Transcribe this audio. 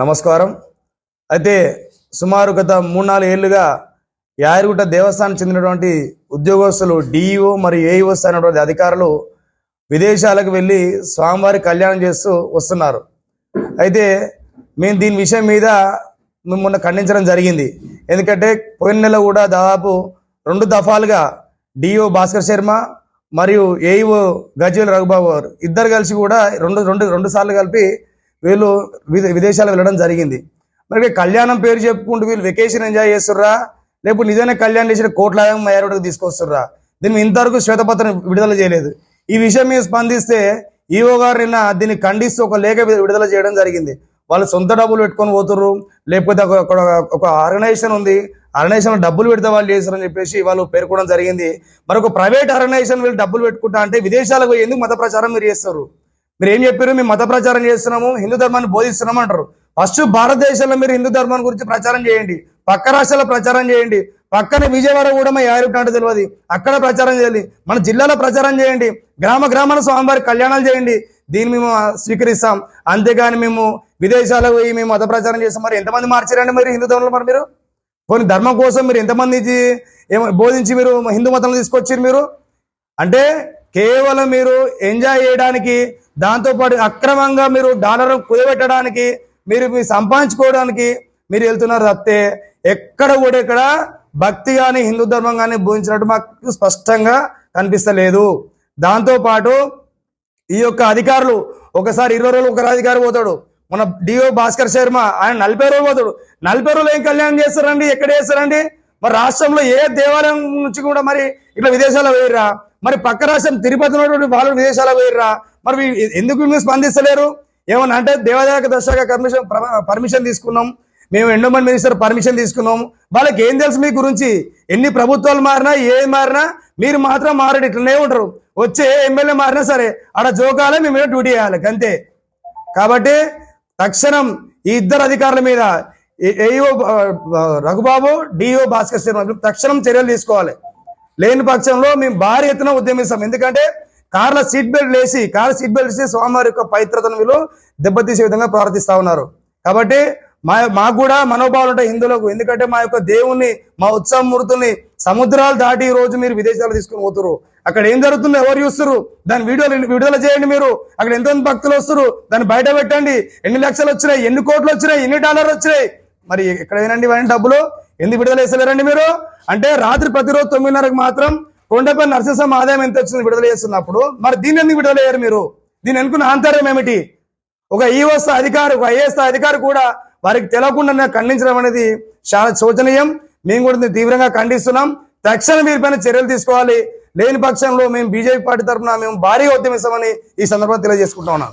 నమస్కారం. అయితే సుమారు గత మూడు నాలుగు ఏళ్ళుగా యాదగిరిగుట్ట దేవస్థానం చెందినటువంటి ఉద్యోగస్తులు డిఈఓ మరియు ఏఈఓ అయినటువంటి అధికారులు విదేశాలకు వెళ్ళి స్వామివారి కళ్యాణం చేస్తూ వస్తున్నారు. అయితే మేము దీని విషయం మీద మేము మొన్న ఖండించడం జరిగింది. ఎందుకంటే పోయిన నెల కూడా దాదాపు రెండు దఫాలుగా డిఓ భాస్కర్ శర్మ మరియు ఏఈఓ గజ్వేల్ రఘుబాబు గారు ఇద్దరు కలిసి కూడా రెండు రెండు రెండు సార్లు కలిపి వీళ్ళు విదే విదేశాలు వెళ్ళడం జరిగింది. మరి కళ్యాణం పేరు చెప్పుకుంటూ వీళ్ళు వెకేషన్ ఎంజాయ్ చేస్తుర్రా? లేకపోతే నిజంగా కళ్యాణం చేసిన కోట్లాయం మయారుడికి తీసుకొస్తుర్రా? దీన్ని ఇంతవరకు శ్వేతపత్రం విడుదల చేయలేదు. ఈ విషయం మీద స్పందిస్తే ఈఓ గారు నిన్న దీన్ని ఖండిస్తూ ఒక లేఖ విడుదల చేయడం జరిగింది. వాళ్ళు సొంత డబ్బులు పెట్టుకొని పోతుర్రు. లేకపోతే ఒక ఒక- ఆర్గనైజేషన్ ఉంది. ఆర్గనైజేషన్ డబ్బులు పెడితే వాళ్ళు చేస్తారని చెప్పేసి వాళ్ళు పేర్కొనడం జరిగింది. మరి ఒక ప్రైవేట్ ఆర్గనైజేషన్ వీళ్ళు డబ్బులు పెట్టుకుంటా అంటే విదేశాలకు ఎందుకు మత ప్రచారం మీరు చేస్తారు మీరు ఏం చెప్పారు? మేము మత ప్రచారం చేస్తున్నాము హిందూ ధర్మాన్ని బోధిస్తున్నాము అంటారు. ఫస్ట్ భారతదేశంలో మీరు హిందూ ధర్మం గురించి ప్రచారం చేయండి. పక్క రాష్ట్రాల్లో ప్రచారం చేయండి. పక్కన విజయవాడ కూడా మా యారుంటే తెలియదు. అక్కడ ప్రచారం చేయాలి మన జిల్లాలో ప్రచారం చేయండి. గ్రామ గ్రామాల స్వామివారి కళ్యాణాలు చేయండి. దీన్ని మేము స్వీకరిస్తాం. అంతేగాని మేము విదేశాలకు పోయి మేము మత ప్రచారం చేస్తాం. మరి ఎంతమంది మార్చారండి మరి హిందూ ధర్మంలో మరి మీరు? కొన్ని ధర్మం కోసం మీరు ఎంతమంది బోధించి మీరు హిందూ మతంలో తీసుకొచ్చారు మీరు? అంటే కేవలం మీరు ఎంజాయ్ చేయడానికి దాంతోపాటు అక్రమంగా మీరు డాలర్ కుదబెట్టడానికి మీరు మీ సంపాదించుకోవడానికి మీరు వెళ్తున్నారు తప్పితే ఎక్కడ కూడా ఇక్కడ భక్తి కానీ హిందూ ధర్మం కానీ బోధించినట్టు మాకు స్పష్టంగా కనిపిస్తలేదు. దాంతోపాటు ఈ యొక్క అధికారులు ఒకసారి ఇరవై రోజులు ఒక అధికారి పోతాడు. మన డిఓ భాస్కర్ శర్మ ఆయన నలభై రోజులు పోతాడు. నలభై రోజులు ఏం కళ్యాణం చేస్తారండి? ఎక్కడ చేస్తారండి? మరి రాష్ట్రంలో ఏ దేవాలయం నుంచి కూడా మరి ఇట్లా విదేశాల్లో వేయరా మరి పక్క రాష్ట్రం తిరుపతి ఉన్నటువంటి వాళ్ళు విదేశాలకు పోయిర్రా? మరి ఎందుకు మీరు స్పందిస్తలేరు? ఏమన్నా అంటే దేవాదాయక దర్శక కమిషన్ పర్మిషన్ తీసుకున్నాం. మేము ఎండోమెంట్ మినిస్టర్ పర్మిషన్ తీసుకున్నాం. వాళ్ళకి ఏం తెలుసు మీ గురించి? ఎన్ని ప్రభుత్వాలు మారినా ఏది మారినా మీరు మాత్రం మారడు ఇట్లనే ఉంటారు వచ్చే ఎమ్మెల్యే మారినా సరే ఆడ జోకాలే మేము మీద డ్యూటీ చేయాలి అంతే. కాబట్టి తక్షణం ఈ ఇద్దరు అధికారుల మీద ఏఈఓ రఘుబాబు డిఓ భాస్కర్ శర్మ తక్షణం చర్యలు తీసుకోవాలి. లేని పక్షంలో మేము భారీ ఎత్తున ఉద్యమిస్తాం. ఎందుకంటే కార్ల సీట్ బెల్ట్ వేసి కార్ సీట్ బెల్ట్ వేసి స్వామివారి యొక్క పవిత్రతను వీళ్ళు దెబ్బతీసే విధంగా ప్రార్థిస్తా ఉన్నారు. కాబట్టి మా మాకు కూడా మనోభావాలు ఉంటాయి హిందువులకు. ఎందుకంటే మా యొక్క దేవుణ్ణి మా ఉత్సవ మూర్తుల్ని సముద్రాలు దాటి ఈ రోజు మీరు విదేశాలు తీసుకుని పోతురు అక్కడ ఏం జరుగుతుందో ఎవరు చూస్తారు దాని వీడియోలు విడుదల చేయండి మీరు. అక్కడ ఎంతమంది భక్తులు వస్తారు దాన్ని బయట పెట్టండి. ఎన్ని లక్షలు వచ్చినాయి? ఎన్ని కోట్లు వచ్చినాయి? ఎన్ని డాలర్లు వచ్చినాయి? మరి ఎక్కడైనండి ఇవన్నీ డబ్బులు? ఎందుకు విడుదల చేస్తలేరండి మీరు? అంటే రాత్రి ప్రతిరోజు తొమ్మిదిన్నరకు మాత్రం కొండపై నరసింహ ఆదాయం ఎంత వచ్చింది విడుదల చేస్తున్నప్పుడు? మరి దీన్ని ఎందుకు విడుదల చేయరు మీరు? దీని అనుకున్న ఆంతర్యం ఏమిటి? ఒక ఈఓ స్థాయి అధికారి ఒక ఐఏఎస్ అధికారి కూడా వారికి తెలియకుండా ఖండించడం అనేది చాలా శోచనీయం. మేము కూడా తీవ్రంగా ఖండిస్తున్నాం. తక్షణం వీరిపైన చర్యలు తీసుకోవాలి. లేని పక్షంలో మేము బీజేపీ పార్టీ తరఫున మేము భారీగా ఉద్యమిస్తామని ఈ సందర్భంగా తెలియజేసుకుంటా ఉన్నాం.